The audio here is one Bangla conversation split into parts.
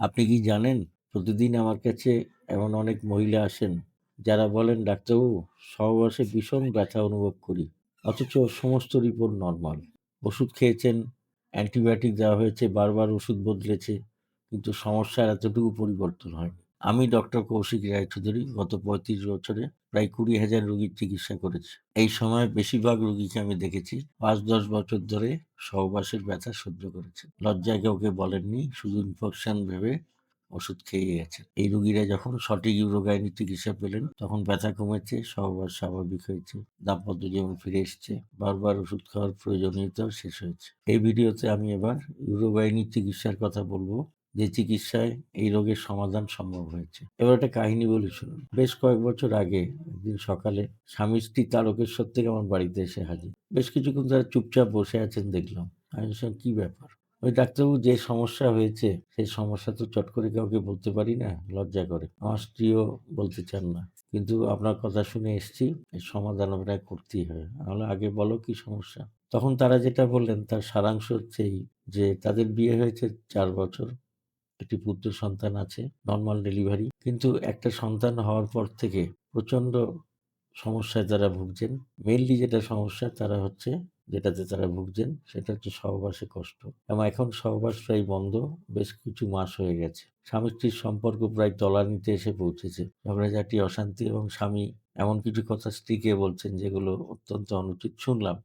আপনি কি জানেন? প্রতিদিন আমার কাছে এমন অনেক মহিলা আসেন, যারা বলেন, ডাক্তারবাবু সহবাসে ভীষণ ব্যথা অনুভব করি, অথচ সমস্ত রিপোর্ট নর্মাল। ওষুধ খেয়েছেন, অ্যান্টিবায়োটিক দেওয়া হয়েছে, বারবার ওষুধ বদলেছে, কিন্তু সমস্যার এতটুকু পরিবর্তন হয়নি। আমি ডক্টর কৌশিক রায়চৌধুরী গত পঁয়ত্রিশ বছরে প্রায় কুড়ি হাজার রোগীর চিকিৎসা করেছি। এই সময় বেশিরভাগ রোগীকে আমি দেখেছি পাঁচ দশ বছর ধরে সহবাসের ব্যথা সহ্য করেছে। লজ্জায় কাউকে বলেননি, শুধু ইনফেকশন ভেবে ওষুধ খেয়ে গেছে। এই রোগীরা যখন সঠিক ইউরোগাইনিক চিকিৎসা পেলেন, তখন ব্যথা কমেছে, সহবাস স্বাভাবিক হয়েছে, দাম্পত্য জীবন ফিরে এসছে, বারবার ওষুধ খাওয়ার প্রয়োজনীয়তাও শেষ হয়েছে। এই ভিডিওতে আমি এবার ইউরোগাইনিক চিকিৎসার কথা বলব। যে চিকিৎসায় এই রোগের সমাধান সম্ভব হয়েছে। এবার একটা কাহিনী বলি শুনুন। বেশ কয়েক বছর আগে, একদিন সকালে স্বামী স্ত্রী তারকেশ্বর থেকে আমার বাড়িতে এসে হাজির। বেশ কিছুক্ষণ তারা চুপচাপ বসে আছেন, দেখলাম। আমি কি ব্যাপার? ওই ডাক্তারবাবু যে সমস্যা হয়েছে, সেই সমস্যা তো চট করে কাউকে বলতে পারি না, লজ্জা করে। আমার স্ত্রীও বলতে চান না। কিন্তু আপনার কথা শুনে এসেছি, এর সমাধান আপনাকে করতেই হবে। তাহলে আগে বলো কি সমস্যা? তখন তারা যেটা বললেন, তার সারাংশ হচ্ছে এই যে, তাদের বিয়ে হয়েছে চার বছর। একটি পুত্র সন্তান আছে নর্মাল ডেলিভারি কিন্তু একটা সন্তান হওয়ার পর থেকে প্রচণ্ড সমস্যায় তারা ভুগছেন মেনলি যেটা সমস্যা তারা হচ্ছে, যেটাতে তারা ভুগছেন, সেটা হচ্ছে সহবাসে কষ্ট। এবং এখন সহবাস প্রায় বন্ধ, বেশ কিছু মাস হয়ে গেছে। স্বামী স্ত্রীর সম্পর্ক প্রায় তলানিতে এসে পৌঁছেছে। ঝগড়াঝাটি অশান্তি এবং স্বামী এমন কিছু কথা স্ত্রীকে বলছেন যেগুলো অত্যন্ত অনুচিত। শুনলাম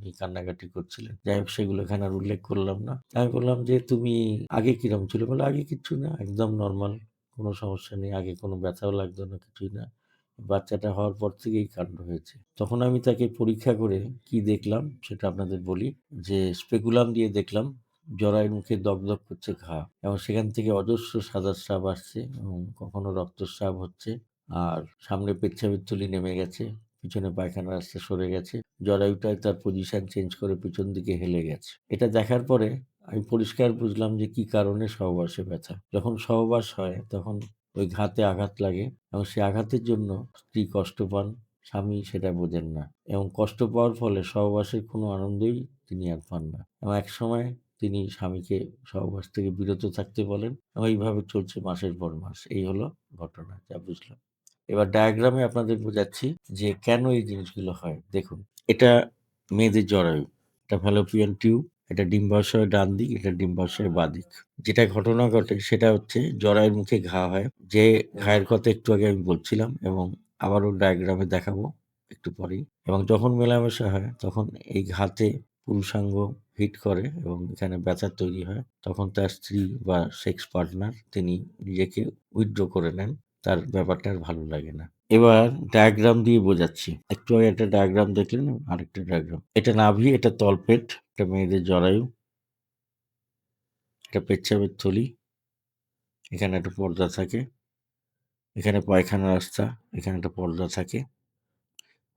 উনি কান্নাকাটি করছিলেন। যাই হোক, সেগুলো এখানে আর উল্লেখ করলাম না। আমি বললাম যে, তুমি আগে কিরম ছিল? বলে, আগে কিচ্ছু না, একদম নর্মাল কোনো সমস্যা নেই, আগে কোনো ব্যথাও লাগতো না, কিছুই না। বাচ্চাটা হওয়ার পর থেকেই কাণ্ড হয়েছে। তখন আমি তাকে পরীক্ষা করে কি দেখলাম, সেটা আপনাদের বলি। যে, স্পেকুলাম দিয়ে দেখলাম জরায়ের মুখে দগদগ করছে ঘা এবং সেখান থেকে অজস্র সাদা স্রাব আসছে এবং কখনো রক্তস্রাব হচ্ছে। আর সামনে পেচ্ছাবের তুলি নেমে গেছে। পিছনে পায়খানা রাস্তা সরে গেছে। জরায়ুটায় তার পজিশন চেঞ্জ করে পিছন দিকে হেলে গেছে। এটা দেখার পরে আমি পরিষ্কার বুঝলাম যে কি কারণে সহবাসে ব্যথা। যখন সহবাস হয়, তখন ওই ঘাতে আঘাত লাগে এবং সে আঘাতের জন্য স্ত্রী কষ্ট পান, স্বামী সেটা বোঝেন না এবং কষ্ট পাওয়ার ফলে সহবাসের কোনো আনন্দই তিনি আর পান না এবং এক সময় তিনি স্বামীকে সহবাস থেকে বিরত থাকতে বলেন এবং এইভাবে চলছে মাসের পর মাস। এই হলো ঘটনা, যা বুঝলাম। এবার ডায়াগ্রামে আপনাদের বোঝাচ্ছি যে কেন এই জিনিসগুলো হয়। দেখুন, এটা মেয়েদের জরায়ু, এটা ফ্যালোপিয়ান টিউব এটা ডিম্বাশয় ডান দিক, এটা ডিম্বাশয় বাঁ দিক। যেটা ঘটনা ঘটে সেটা হচ্ছে জরায়ুর মুখে ঘা হয়। যে ঘায়ের কথা একটু আগে আমি বলছিলাম এবং আবারও ডায়াগ্রামে দেখাবো একটু পরেই। এবং যখন মেলামেশা হয়, তখন এই ঘাতে পুরুষাঙ্গ হিট করে এবং এখানে ব্যথা তৈরি হয়। তখন তার স্ত্রী বা সেক্স পার্টনার তিনি নিজেকে উইথড্র করে নেন। তার ব্যাপারটা আর ভালো লাগে না। এবার ডায়াগ্রাম দিয়ে বোঝাচ্ছি। একটু আগে একটা ডায়াগ্রাম দেখলেন, আরেকটা ডায়াগ্রাম এটা নাভি, এটা তলপেট, এটা মেয়েদের জরায়ু। এটা পেচ্ছাবের থলি। এখানে একটা পর্দা থাকে। এখানে পায়খানা রাস্তা, এখানে একটা পর্দা থাকে।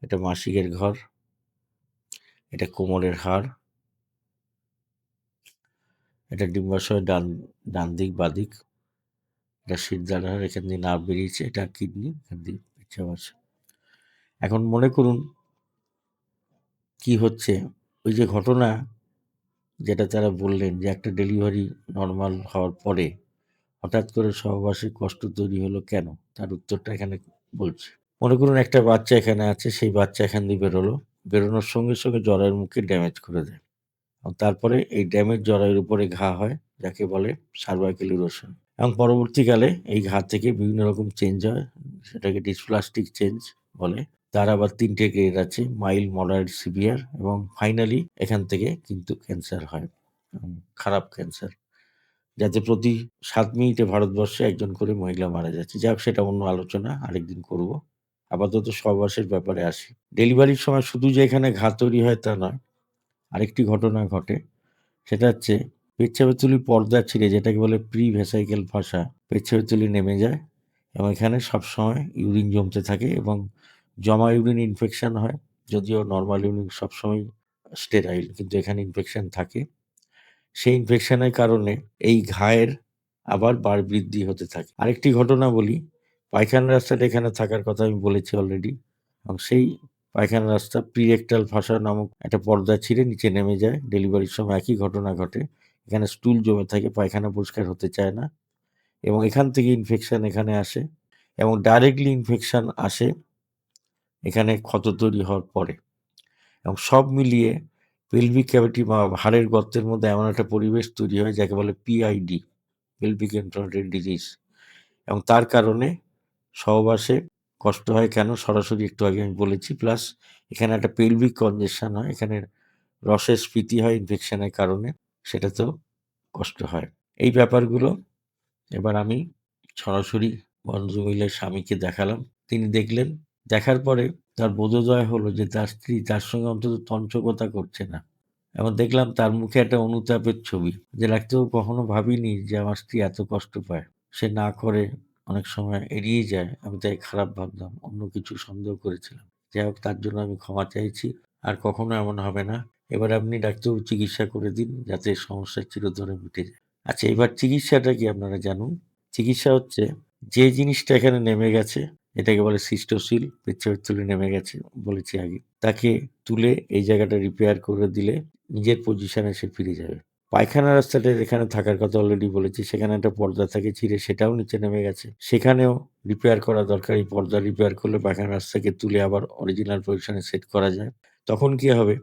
এটা মাসিকের ঘর। এটা কোমরের হাড়। এটা ডিম্বাশয় ডান ডান দিক বাদিক এটা হাড় এখান দিয়ে নার্ভ বেরিয়েছে, এটা কিডনি, এখান দিয়ে পেচ্ছাব আছে এখন মনে করুন কি হচ্ছে, ওই যে ঘটনা যেটা তারা বললেন যে একটা ডেলিভারি নর্মাল হওয়ার পরে হঠাৎ করে সহবাসে কষ্ট তৈরি হলো কেন? তার উত্তরটা এখানে বলছি। মনে করুন একটা বাচ্চা এখানে আছে, সেই বাচ্চা এখান দিয়ে বেরোলো, বেরোনোর সঙ্গে সঙ্গে জরায়ের মুখে ড্যামেজ করে দেয়। তারপরে এই ড্যামেজ জরায়ের উপরে ঘা হয়, যাকে বলে সার্ভাইকেল ইরোশন এবং পরবর্তীকালে এই ঘা থেকে বিভিন্ন রকম চেঞ্জ হয়, সেটাকে ডিসপ্লাস্টিক চেঞ্জ বলে। তার আবার তিনটে গ্রেড আছে মাইল্ড মডারেট সিভিয়ার এবং ফাইনালি এখান থেকে কিন্তু ক্যান্সার হয় খারাপ ক্যান্সার যাতে প্রতি সাত মিনিটে ভারতবর্ষে একজন করে মহিলা মারা যাচ্ছে। যাক, সেটা অন্য আলোচনা, আরেকদিন করব। আপাতত সহবাসের ব্যাপারে আসি। ডেলিভারির সময় শুধু যে এখানে ঘা তৈরি হয় তা নয়, আরেকটি ঘটনা ঘটে। সেটা হচ্ছে পেচ্ছাবের তুলি পর্দা ছিঁড়ে, যেটাকে বলে প্রি ভেসাইকেল ভাষা পেচ্ছাবের তুলি নেমে যায় এবং এখানে সবসময় ইউরিন জমতে থাকে এবং জমা ইউরিন ইনফেকশান হয়, যদিও নর্মাল ইউরিন সবসময় স্টেরাইল কিন্তু এখানে ইনফেকশান থাকে। সেই ইনফেকশনের কারণে এই ঘায়ের আবার বাড় বৃদ্ধি হতে থাকে। আরেকটি ঘটনা বলি, পায়খানা রাস্তাটা এখানে থাকার কথা আমি বলেছি অলরেডি এবং সেই পায়খানা রাস্তা প্রিরেক্টাল ভাষা নামক একটা পর্দা ছিঁড়ে নিচে নেমে যায়। ডেলিভারির সময় একই ঘটনা ঘটে। এখানে স্টুল জমে থাকে, পায়খানা পরিষ্কার হতে চায় না এবং এখান থেকে ইনফেকশান এখানে আসে এবং ডাইরেক্টলি ইনফেকশান আসে এখানে ক্ষত তৈরি হওয়ার পরে এবং সব মিলিয়ে পেলভিক ক্যাভিটি বা হাড়ের গর্তের মধ্যে এমন একটা পরিবেশ তৈরি হয় যাকে বলে পিআইডি পেলভিক ইনফ্লামেটরি ডিজিজ এবং তার কারণে সহবাসে কষ্ট হয় কেন? সরাসরি একটু আগে আমি বলেছি প্লাস এখানে একটা পেলভিক কনজেশন হয়, এখানে রসের স্ফীতি হয় ইনফেকশনের কারণে। সেটাতেও কষ্ট হয়। এই ব্যাপারগুলো এবার আমি সরাসরি ভদ্রমহিলার স্বামীকে দেখালাম। তিনি দেখলেন, দেখার পরে তার বোধোদয় হলো যে তার স্ত্রী তার সঙ্গে অন্তত তঞ্চকতা করছে না। এবং দেখলাম তার মুখে একটা অনুতাপের ছবি যে রাখতেও কখনো ভাবিনি যে আমার স্ত্রী এত কষ্ট পায়। সে না করে অনেক সময় এড়িয়ে যায়। আমি তাই খারাপ ভাবলাম, অন্য কিছু সন্দেহ করেছিলাম। যাই হোক, তার জন্য আমি ক্ষমা চাইছি। আর কখনো এমন হবে না এবার আপনি ডাক্তারবাবু চিকিৎসা করে দিন, যাতে সমস্যা চিরতরে মিটে যায়। আচ্ছা এবার চিকিৎসাটা কি আপনারা জানুন? চিকিৎসা হচ্ছে, যে জিনিসটা এখানে নেমে গেছে, এটাকে বলে সিস্টোসিল পেচ্ছাপের তুলে নেমে গেছে বলেছি আগে, তাকে তুলে এই জায়গাটা রিপেয়ার করে দিলে নিজের পজিশনে সে ফিরে যাবে। পায়খানা রাস্তাটা এখানে থাকার কথা অলরেডি বলেছি, সেখানে একটা পর্দা থাকে ছিঁড়ে সেটাও নিচে নেমে গেছে। সেখানেও রিপেয়ার করা দরকার, এই পর্দা রিপেয়ার করলে পায়খানা রাস্তাকে তুলে আবার অরিজিনাল পজিশনে সেট করা যায়। তখন কি হবে?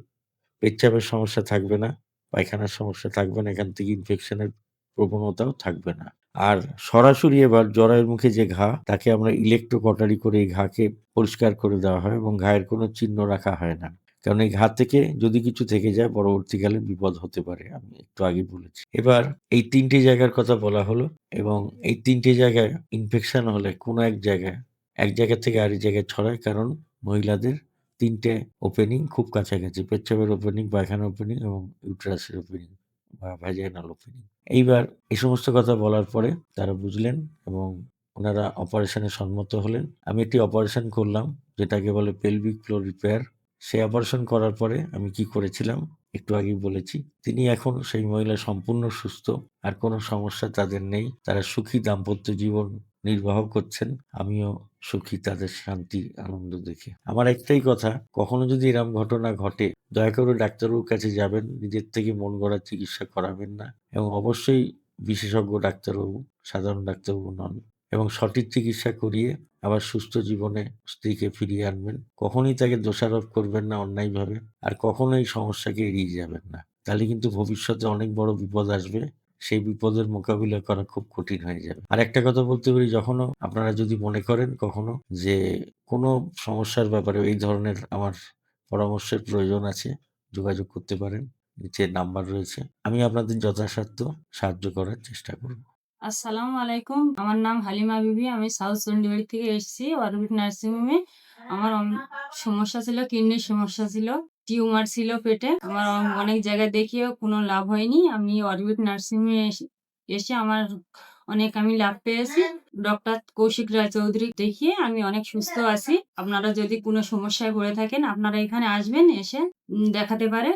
পেচ্ছাপের সমস্যা থাকবে না, পায়খানার সমস্যা থাকবে না, এখান থেকে ইনফেকশনের প্রবণতাও থাকবে না। আর সরাসরি এবার জরায়ুর মুখে যে ঘা, তাকে আমরা ইলেকট্রো কটারি করে এই ঘাকে পরিষ্কার করে দেওয়া হয় এবং ঘায়ের কোনো চিহ্ন রাখা হয় না। কারণ এই ঘা থেকে যদি কিছু থেকে যায়, পরবর্তীকালে বিপদ হতে পারে, আমি একটু আগে বলেছি। এবার এই তিনটি জায়গার কথা বলা হলো এবং এই তিনটি জায়গায় ইনফেকশন হলে কোনো এক জায়গায়, এক জায়গা থেকে আরেক জায়গায় ছড়ায়, কারণ মহিলাদের তিনটে ওপেনিং খুব কাছাকাছি। পেচ্ছাপের ওপেনিং পায়খানা ওপেনিং এবং ইউট্রাসের ওপেনিং বা ভ্যাজাইনাল ওপেনিং এইবার এই সমস্ত কথা বলার পরে তারা বুঝলেন এবং ওনারা অপারেশনে সম্মত হলেন। আমি একটি অপারেশন করলাম, যেটাকে বলে পেলভিক ফ্লোর রিপেয়ার সেই অপারেশন করার পরে আমি কি করেছিলাম, একটু আগেই বলেছি, তিনি এখন সেই মহিলা সম্পূর্ণ সুস্থ, আর কোনো সমস্যা তাদের নেই। তারা সুখী দাম্পত্য জীবন নির্বাহ করছেন। আমিও সুখী, তাদের শান্তি, আনন্দ দেখে। আমার একটাই কথা, কখনো যদি এরকম ঘটনা ঘটে, দয়া করে ডাক্তারবাবুর কাছে যাবেন, নিজের থেকে মন গড়া চিকিৎসা করাবেন না এবং অবশ্যই বিশেষজ্ঞ ডাক্তারবাবু, সাধারণ ডাক্তারবাবু নন এবং সঠিক চিকিৎসা করিয়ে আবার সুস্থ জীবনে স্ত্রীকে ফিরিয়ে আনবেন। কখনোই তাকে দোষারোপ করবেন না অন্যায়ভাবে আর কখনোই সমস্যাকে এড়িয়ে যাবেন না। তাহলে কিন্তু ভবিষ্যতে অনেক বড় বিপদ আসবে। সেই বিপদের মোকাবিলা করা খুব কঠিন হয়ে যাবে। আর একটা কথা বলতে পারি, যখনও আপনারা যদি মনে করেন কখনো যে কোনো সমস্যার ব্যাপারে এই ধরনের আমার পরামর্শের প্রয়োজন আছে, যোগাযোগ করতে পারেন, নিচে নাম্বার রয়েছে। আমি আপনাদের যথাসাধ্য সাহায্য করার চেষ্টা করব। আসসালামু আলাইকুম, আমার নাম হালিমা বিবি, আমি সাউথ চন্ডীবাড়ি থেকে এসেছি, অরবিট নার্সিং হোমে আমার সমস্যা ছিল, কিডনির সমস্যা ছিল। টিউমার ছিল পেটে। আমার অনেক জায়গায় দেখিয়েও কোনো লাভ হয়নি। আমি অরবিট নার্সিং হোমে এসে- এসে আমার অনেক আমি লাভ পেয়েছি। ডক্টর কৌশিক রায় চৌধুরী দেখিয়ে আমি অনেক সুস্থ আছি। আপনারা যদি কোনো সমস্যায় পড়ে থাকেন আপনারা এখানে আসবেন এসে দেখাতে পারেন।